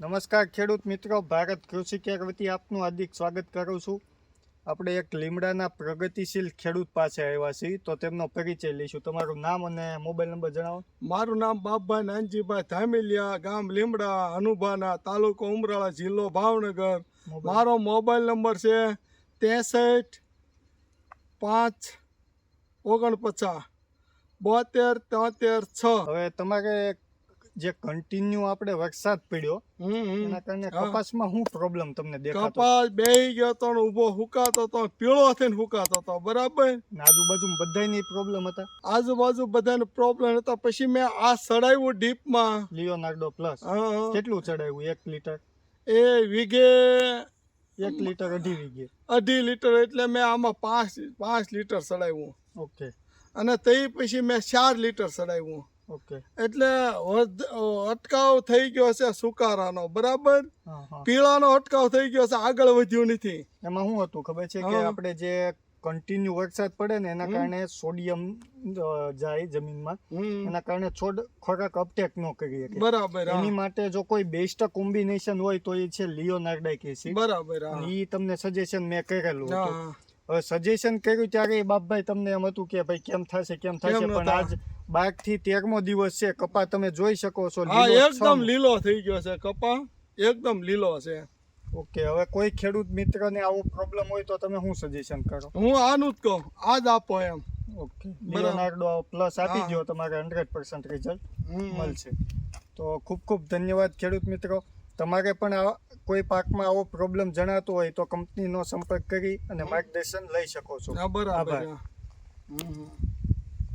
નમસ્કાર ખેડૂત મિત્રો ભારત કૃષિ કેર વતી આપનું હાર્દિક સ્વાગત કરું છું. આપણે એક લીમડાના પ્રગતિશીલ ખેડૂત પાસે આવ્યા છીએ તો તેમનો પરિચય લઈશું. તમારું નામ અને મોબાઈલ નંબર જણાવો. મારું નામ બાપભાઈ નાનજીભાઈ ધામેલિયા ગામ લીમડા અનુભાના તાલુકો ઉમરાળા જિલ્લો ભાવનગર. મારો મોબાઈલ નંબર છે ત્રેસઠ પાંચ ઓગણપચાસ બોતેર તોતેર છ. હવે તમારે જે કન્ટિન્યુ આપણે વરસાદ પડ્યો. એના કારણે કપાસમાં શું પ્રોબ્લેમ તમને દેખાતો. કપાસ બેહી ગયો તો ઊભો હુકાતો તો પીળો થઈને હુકાતો તો બરાબર? ને આજુબાજુ બધાની પ્રોબ્લેમ હતા. આજુબાજુ બધાને પ્રોબ્લેમ હતા. પછી મેં આ ચડાવ્યું ડીપમાં. Leonardo plus. કેટલું ચડાવ્યું? એક લીટર? એ વીઘે એક લીટર અઢી વીઘે. અઢી લીટર એટલે મેં આમાં પાંચ પાંચ લીટર ચડાવ્યું ઓકે. અને તે પછી મેં ચાર લીટર સડાવ્યું. ઓકે. એટલે અટકાવ થઈ ગયો છે સુકારાનો બરાબર? પીળાનો અટકાવ થઈ ગયો છે આગળ વધ્યું નથી. એમાં શું હતું ખબર છે કે આપણે જે કન્ટિન્યુ વરસાદ પડે ને એના કારણે સોડિયમ જાય જમીનમાં. એના કારણે છોડ ખોરાક અપટેક ન કરી શકે. બરાબર એની માટે જો કોઈ બેસ્ટ કોમ્બિનેશન હોય તો એ છે લિયોનાર્ડાઇક એસિડ. બરાબર એ તમને સજેશન મેં કરેલું હતું. સજેશન કર્યું ત્યારે એ બાપભાઈ તમને એમ હતું કે ભાઈ કેમ થશે કેમ થશે પણ આજ બારથી તેરમો દિવસ છે. કપા તમે જોઈ શકો છો હા એકદમ લીલો થઈ ગયો છે કપા. એકદમ લીલો છે. ઓકે હવે કોઈ ખેડૂત મિત્રને આવો પ્રોબ્લેમ હોય તો તમે શું સજેશન કરો? હું આનું જ કહું. આ જ આપો એમ. ઓકે. લિયોનાર્ડો પ્લસ આપી હા. દો તમારે હંડ્રેડ પર્સન્ટ રિઝલ્ટ. મળશે. તો ખૂબ ખૂબ ધન્યવાદ ખેડૂત મિત્રો. તમારે પણ કોઈ પાકમાં આવો પ્રોબ્લેમ જણાતો હોય તો કંપનીનો સંપર્ક કરી અને માર્ગદર્શન લઈ શકો છો. બરાબર આભાર. હા.